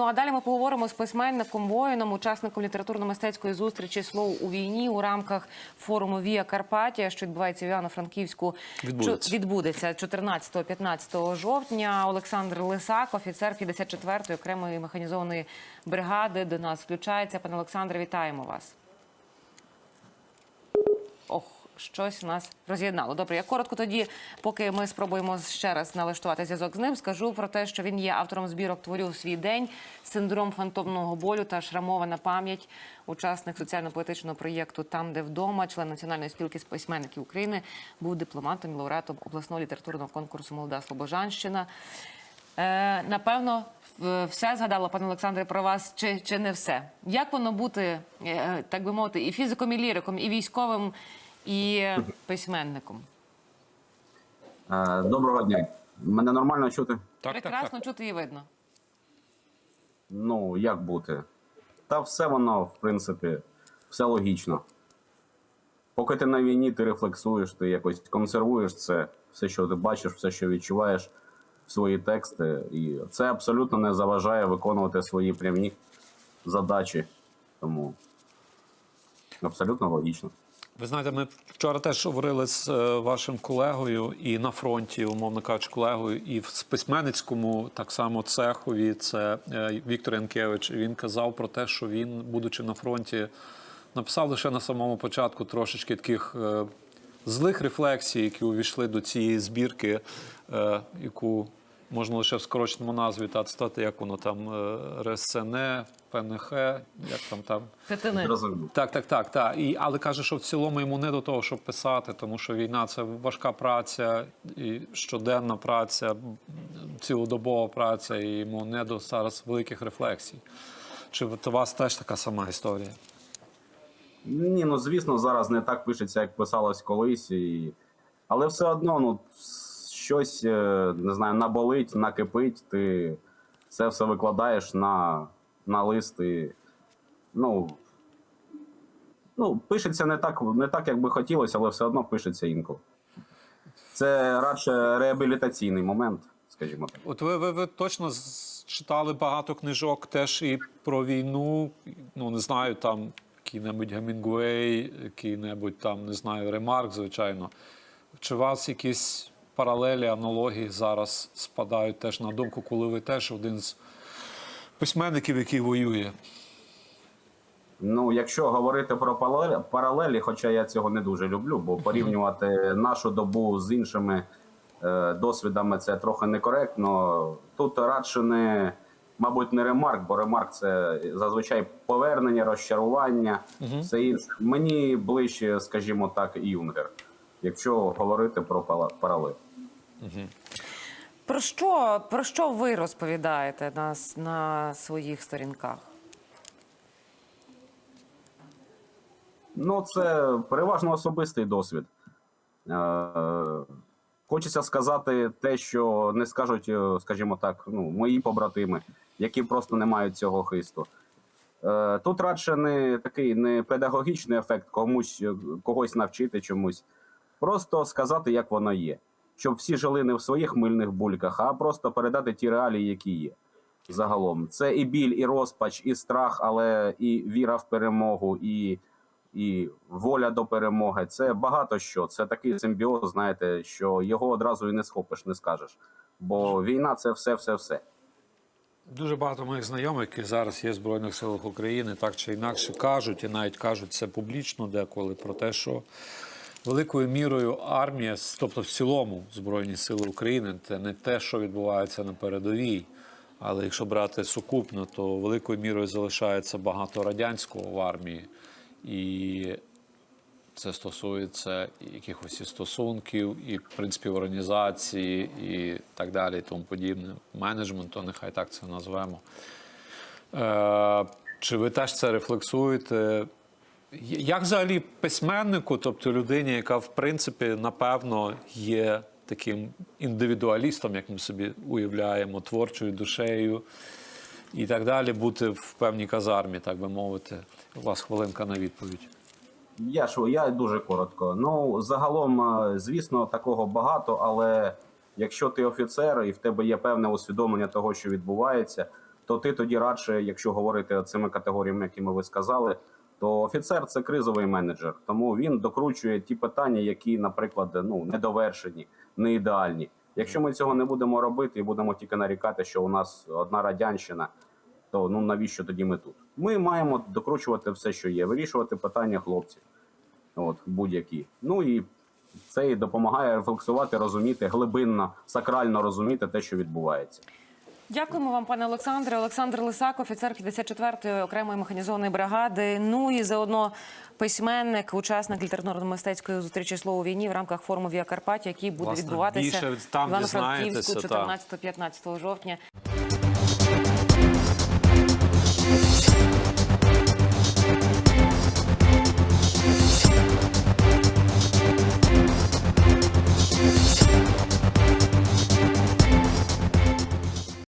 Ну а далі ми поговоримо з письменником, воїном, учасником літературно-мистецької зустрічі слово у війні у рамках форуму Вія Карпатія, що відбувається в Івано-Франківську. Відбудеться. Відбудеться 14-15 жовтня. Олександр Лисак, офіцер 54-ї окремої механізованої бригади, до нас включається. Пане Олександре, вітаємо вас. Ох, щось нас роз'єднало. Добре, я коротко тоді, поки ми спробуємо ще раз налаштувати зв'язок з ним, скажу про те, що він є автором збірок творів свій день, синдром фантомного болю та шрамована пам'ять, учасник соціально-поетичного проєкту Там, де вдома, член національної спілки з письменників України, був дипломатом і лауреатом обласного літературного конкурсу Молода Слобожанщина. Е, напевно, все згадала пане Олександре про вас, чи, чи не все? Як воно бути, е, так би мовити, і фізиком, і ліриком, і військовим, і письменником? Е, Доброго дня. Мене нормально чути? Так, Прекрасно так, так. чути і видно. Ну, як бути? Та все воно, в принципі, все логічно. Поки ти на війні, ти рефлексуєш, ти якось консервуєш це, все, що ти бачиш, все, що відчуваєш, в свої тексти. І це абсолютно не заважає виконувати свої прямі задачі. Тому абсолютно логічно. Ви знаєте, ми вчора теж говорили з е, вашим колегою і на фронті, умовно кажучи, колегою, і в письменницькому так само цехові. Це е, Віктор Янкевич. Він казав про те, що він, будучи на фронті, написав лише на самому початку трошечки таких е, злих рефлексій, які увійшли до цієї збірки, яку можна лише в скороченому назві та стати, як воно там е, РСН, ПНХ, як там там. Так, так, так, так. І, але каже, що в цілому йому не до того, щоб писати, тому що війна це важка праця, і щоденна праця, цілодобова праця, і йому не до зараз великих рефлексій. Чи у вас теж така сама історія? Ні, ну звісно, зараз не так пишеться, як писалось колись. І... Але все одно, ну, щось, е, не знаю, наболить, накипить, ти це все викладаєш на, на лист. І, ну, ну, пишеться не так, не так, як би хотілося, але все одно пишеться інколи. Це радше реабілітаційний момент, скажімо так. От ви, ви, ви точно читали багато книжок теж і про війну, ну не знаю, там який-небудь Гемінгуей, який-небудь там, не знаю, Ремарк, звичайно. Чи у вас якісь паралелі, аналогії зараз спадають теж на думку, коли ви теж один з письменників, який воює? Ну, якщо говорити про паралелі, хоча я цього не дуже люблю, бо порівнювати нашу добу з іншими е, досвідами це трохи некоректно. Тут радше не, мабуть, не ремарк, бо ремарк це зазвичай повернення, розчарування, все інше. Мені ближче, скажімо так, юнгер, якщо говорити про пала- Про що, про що ви розповідаєте на, на своїх сторінках? Ну, це переважно особистий досвід. Е, Хочеться сказати те, що не скажуть, е, скажімо так, ну, мої побратими, які просто не мають цього хисту. Е, Тут радше не такий не педагогічний ефект комусь когось навчити чомусь. Просто сказати, як воно є. Щоб всі жили не в своїх мильних бульках, а просто передати ті реалії, які є. Загалом. Це і біль, і розпач, і страх, але і віра в перемогу, і і воля до перемоги. Це багато що. Це такий симбіоз, знаєте, що його одразу і не схопиш, не скажеш. Бо війна це все, все, все. Дуже багато моїх знайомих, які зараз є в Збройних силах України, так чи інакше кажуть, і навіть кажуть це публічно деколи про те, що великою мірою армія, тобто в цілому Збройні Сили України, це не те, що відбувається на передовій. Але якщо брати сукупно, то великою мірою залишається багато радянського в армії. І це стосується якихось і стосунків, і в принципі організації, і так далі, і тому подібне. Менеджменту, нехай так це назвемо. Е, чи ви теж це рефлексуєте? Як взагалі письменнику, тобто людині, яка в принципі напевно є таким індивідуалістом, як ми собі уявляємо, творчою душею і так далі, бути в певній казармі, так би мовити. У вас хвилинка на відповідь. Я ж я дуже коротко. Ну, загалом, е, звісно, такого багато, але якщо ти офіцер і в тебе є певне усвідомлення того, що відбувається, то ти тоді радше, якщо говорити цими категоріями, якими ви сказали, то офіцер це кризовий менеджер. Тому він докручує ті питання, які, наприклад, ну недовершені, не ідеальні. Якщо ми цього не будемо робити і будемо тільки нарікати, що у нас одна радянщина, то ну навіщо тоді ми тут? Ми маємо докручувати все, що є, вирішувати питання хлопців, от будь-які. Ну і це і допомагає рефлексувати, розуміти глибинно, сакрально розуміти те, що відбувається. Дякуємо вам, пане Олександре. Олександр Лисак, офіцер 54-ї окремої механізованої бригади. Ну і заодно письменник, учасник літературно-мистецької зустрічі слово війні в рамках форуму Віа Карпаті, який буде Власне, відбуватися більше там в Івано-Франківську дізнаєтеся, так. 14-15 жовтня.